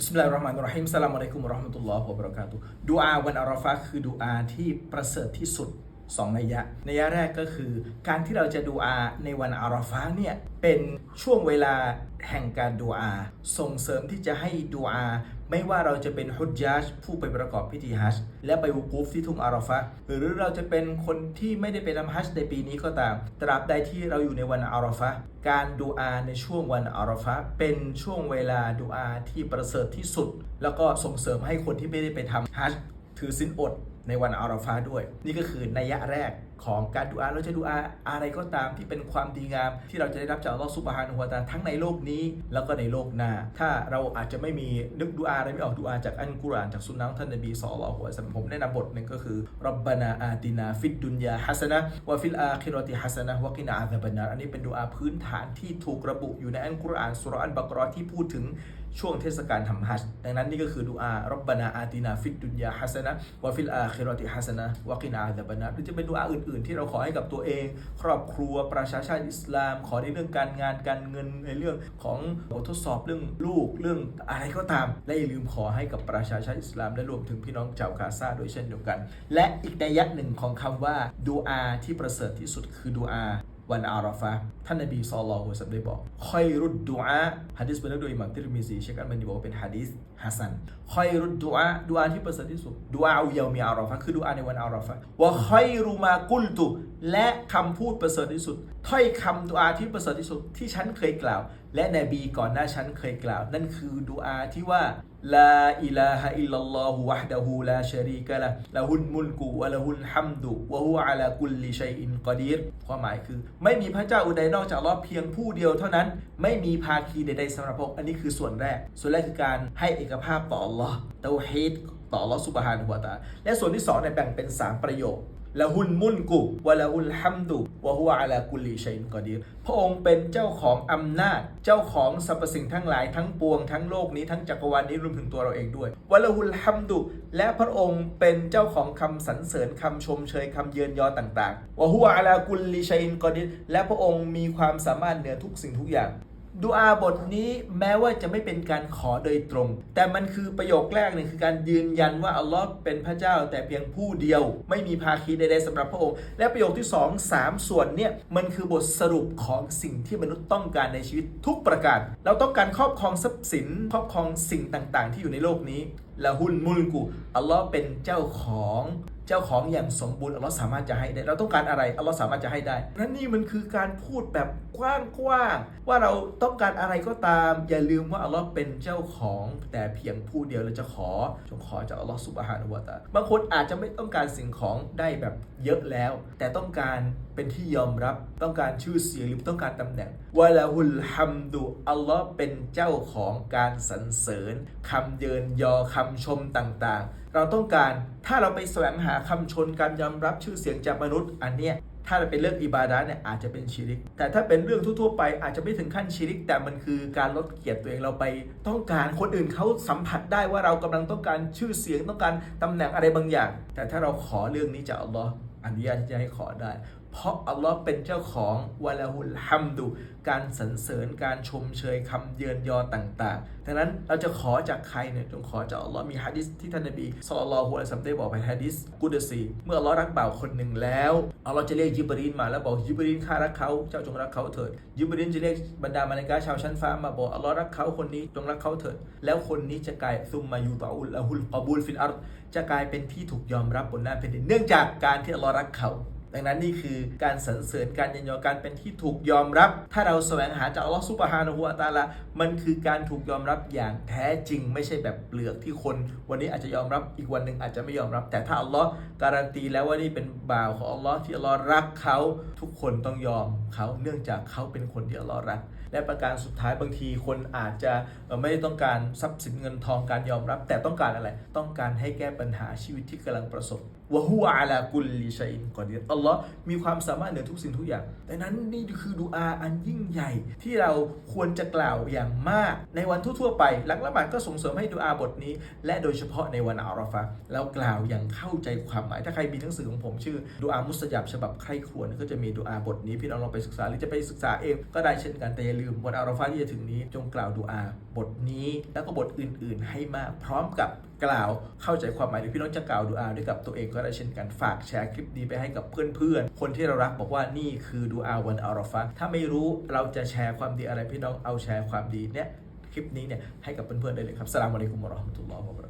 บิสมิลลาฮิรเราะห์มานิรเราะฮีมสลามอะลัยกุมวะเราะห์มะตุลลอฮ์วะบะเราะกาตุฮ์ดุอาวันอาราฟะคือดุอาที่ประเสริฐที่สุด สองนัยยะ นัยยะแรกก็คือ การที่เราจะดูอาในวันอาราฟะเนี่ยเป็นช่วงเวลาแห่งการดูอา ส่งเสริมที่จะให้ดูอา ไม่ว่าเราจะเป็นฮุจญาจผู้ไปประกอบพิธีฮัจและไปวุกูฟที่ทุ่งอาราฟะหรือเราจะเป็นคนที่ไม่ได้ไปทำฮัจญ์ในปีนี้ก็ตาม ตราบใดที่เราอยู่ในวันอาราฟะการดูอาในช่วงวันอาราฟะเป็นช่วงเวลาดูอาที่ประเสริฐที่สุด แล้วก็ส่งเสริมให้คนที่ไม่ได้ไปทำฮัจถือศีลอด ในวันอาราฟาด้วย นี่ก็คือนัยยะแรกของการดูอาเราจะดูอาอะไรก็ตามที่เป็นความดีงาม ที่เราจะได้รับจากอัลลอฮฺซุบฮานุฮวาตาทั้งในโลกนี้ แล้วก็ในโลกหน้า ถ้าเราอาจจะไม่มีนึกดูอาอะไรไม่ออกดูอาจากอัลกุรอานจากสุนนะขท่านนบีศ็อลลัลลอฮุอะลัวะซัมผมแนะนำบทหนึ่งก็คือรับบานาอาตินาฟิดดุนยาฮัสนะวะฟิลอาคิรอติฮัสนะวะกินาอาซาบันนาร์อันนี้เป็นดูอาพื้นฐานที่ถูกระบุอยู่ในอัลกุรอานสุรอันบักรอที่พูดถึง ช่วงเทศกาลทำฮัจญ์ดังนั้นนี่ก็คือดูอารับบานาอาตินาฟิดดุนยาฮัสนะวะฟิลอาคิรอติฮัสนะวะกินาอาซาบันาหรือจะเป็นดูอาอื่น ๆ ที่เราขอให้กับตัวเอง ครอบครัวประชาชาติอิสลาม ขอในเรื่องการงานการเงินในเรื่องของบททดสอบเรื่องลูกเรื่องอะไรก็ตาม และอย่าลืมขอให้กับประชาชาติอิสลามและรวมถึงพี่น้องชาวกาซาด้วยเช่นเดียวกัน และอีกในยยะหนึ่งของคำว่าดูอาที่ประเสริฐที่สุดคือดูอา วันอาราฟะท่านนบีศ็อลลัลลอฮุอะลัยฮิวะซัมได้บอกคอยรุดดุอาฮะดิษเป็นเรื่องโดยอิหม่ามติรมิซีเชคอัลบันีบอกว่าเป็นฮะดิษฮัสซันคอยรุดดุอาดุอาที่ประเสริฐที่สุดดุอาอุยามีอาราฟะคือดุอาในวันอาราฟะห์วะคอยรุมากุลตุและคำพูดประเสริฐที่สุดถ้อยคำดุอาที่ประเสริฐที่สุดที่ฉันเคยกล่าว และนบีก่อนหน้าฉันเคยกล่าว นั่นคือดุอาที่ว่า ลาอิลาฮะอิลลัลลอฮุวะฮ์ดะฮูลาชะรีกะละละฮุลมุลกุวะละฮุลฮัมดุวะฮุอะลากุลลิชัยอินกอดีรความหมายคือ ไม่มีพระเจ้าอื่นใดนอกจากอัลลอฮ์เพียงผู้เดียวเท่านั้น ไม่มีภาคีใดๆสำหรับพระองค์อันนี้คือส่วนแรก ส่วนแรกคือการให้เอกภาพต่ออัลลอฮ์เตาฮีดต่ออัลลอฮ์ซุบฮานะฮูวะตาและส่วนที่สองเนี่ยแบ่งเป็นสามประโยค ละหุนมุนกุวะละหุลฮัมดุวะฮุวะอะลากุลลิชัยอินกอดีรพระองค์เป็นเจ้าของอำนาจ เจ้าของสรรพสิ่งทั้งหลายทั้งปวงทั้งโลกนี้ทั้งจักรวาลนี้รวมถึงตัวเราเองด้วยวะละหุลฮัมดุและพระองค์เป็นเจ้าของคำสรรเสริญคำชมเชยคำเยือนยอต่างๆวะฮุวะอะลากุลลิชัยอินกอดีรและพระองค์มีความสามารถเหนือทุกสิ่งทุกอย่าง ดูอาบทนี้แม้ว่าจะไม่เป็นการขอโดยตรง แต่มันคือประโยคแรกเนี่ยคือการยืนยันว่าอัลลอฮ์เป็นพระเจ้าแต่เพียงผู้เดียว ไม่มีภาคีใดๆสำหรับพระองค์ และประโยคที่ 2 3 ส่วนเนี่ยมันคือบทสรุปของสิ่งที่มนุษย์ต้องการในชีวิตทุกประการ เราต้องการครอบครองทรัพย์สินครอบครองสิ่งต่างๆ ที่อยู่ในโลกนี้ ละหุนมุลกุอัลลอฮ์เป็นเจ้าของเจ้าของอย่างสมบูรณ์อัลลอฮ์สามารถจะให้ได้เราต้องการอะไรอัลลอฮ์สามารถจะให้ได้นั่นนี่มันคือการพูดแบบกว้างๆว่าเราต้องการอะไรก็ตาม อย่าลืมว่าอัลลอฮ์เป็นเจ้าของแต่เพียงผู้เดียวเราจะขอจงขอจากอัลลอฮ์สุบฮานะฮูวะตะอาบางคนอาจจะไม่ต้องการสิ่งของได้แบบเยอะแล้ว แต่ต้องการเป็นที่ยอมรับต้องการชื่อเสียงหรือต้องการตำแหน่งวะละฮุลฮัมดุอัลลอฮ์เป็นเจ้าของการสรรเสริญคำเยินยอคำชมต่างๆ เราต้องการถ้าเราไปแสวงหาคำชนการยอมรับชื่อเสียงจากมนุษย์ อันเนี้ยถ้าเป็นเรื่องอิบาดะเนี่ยอาจจะเป็นชิริก แต่ถ้าเป็นเรื่องทั่วๆไปอาจจะไม่ถึงขั้นชิริก แต่มันคือการลดเกียรติตัวเองเราไป ต้องการคนอื่นเขาสัมผัสได้ว่าเรากำลังต้องการชื่อเสียงต้องการตำแหน่งอะไรบางอย่าง แต่ถ้าเราขอเรื่องนี้จากอัลลอฮ์อนุญาตที่จะให้ขอได้ เพราะอัลลอฮ์เป็นเจ้าของวะลาฮุลฮัมดุ การสรรเสริญการชมเชยคำเยือนยอต่างๆดังนั้นเราจะขอจากใครเนี่ยจงขอจากอัลลอฮ์มีฮะดิษที่ท่านนบีศ็อลลัลลอฮุอะลัยฮิวะซัลลัมได้บอกไปฮะดิษกุดซีเมื่ออัลลอฮ์รักบ่าวคนหนึ่งแล้วอัลลอฮ์จะเรียกยิบรีนมาแล้วบอกยิบรีนข้ารักเขาเจ้าจงรักเขาเถิดยิบรีนจะเรียกบรรดามาลิกาชาวชั้นฟ้ามาบอกอัลลอฮ์รักเขาคนนี้จงรักเขาเถิด แล้วคนนี้จะกลายซุมมายูตออุลละฮุลกอบูลฟิลอาร์ฎจะกลายเป็นที่ถูกยอมรับบนหน้าแผ่นดินเนื่องจากการที่อัลลอฮ์รักเขา ดังนั้นนี่คือการสรรเสริญการยันยอการเป็นที่ถูกยอมรับ ถ้าเราแสวงหาจากอัลลอฮฺซุบฮานะฮูวะตาลามันคือการถูกยอมรับอย่างแท้จริง ไม่ใช่แบบเปลือกที่คน วันนี้อาจจะยอมรับอีกวันหนึ่งอาจจะไม่ยอมรับ แต่ถ้าอัลลอฮ์การันตีแล้วว่านี่เป็นบ่าวของอัลลอฮ์ที่อัลลอฮ์รักเขาทุกคนต้องยอมเขาเนื่องจากเขาเป็นคนที่อัลลอฮ์รัก และประการสุดท้ายบางทีคนอาจจะไม่ได้ต้องการทรัพย์สินเงินทองการยอมรับ แต่ต้องการอะไร ต้องการให้แก้ปัญหาชีวิตที่กำลังประสบ วะฮุวะอาลากุลลิชัยอินกอดีอัลลอฮ์มีความสามารถเหนือทุกสิ่งทุกอย่างดังนั้นนี่คือดูอาอันยิ่งใหญ่ ที่เราควรจะกล่าวอย่างมาก ในวันทั่วๆไป หลังละหมาดก็ส่งเสริมให้ดูอาบทนี้ และโดยเฉพาะในวันอาราฟะห์แล้วกล่าวอย่างเข้าใจความหมาย ถ้าใครมีหนังสือของผมชื่อดูอามุสยับฉบับใครควรก็จะมีดูอาบทนี้พี่น้องลองไปศึกษาหรือจะไปศึกษาเองก็ได้เช่นกันแต่อย่าลืมวันอาราฟะที่จะถึงนี้ จงกล่าวดูอาบทนี้ แล้วก็บทอื่น ๆ ให้มากพร้อมกับ กล่าวเข้าใจความหมายหรือพี่น้องจะกล่าวดูอาด้วยกับตัวเองก็ได้เช่นกันฝากแชร์คลิปนี้ไปให้กับเพื่อนๆคนที่เรารักบอกว่านี่คือดูอาวันอาราฟะห์ถ้าไม่รู้เราจะแชร์ความดีอะไรพี่น้องเอาแชร์ความดีเนี่ยคลิปนี้เนี่ยให้กับเพื่อนๆได้เลยครับสลามอะลัยกุมวะราะห์มะตุลลอฮ์วะบะเราะกาตุฮ์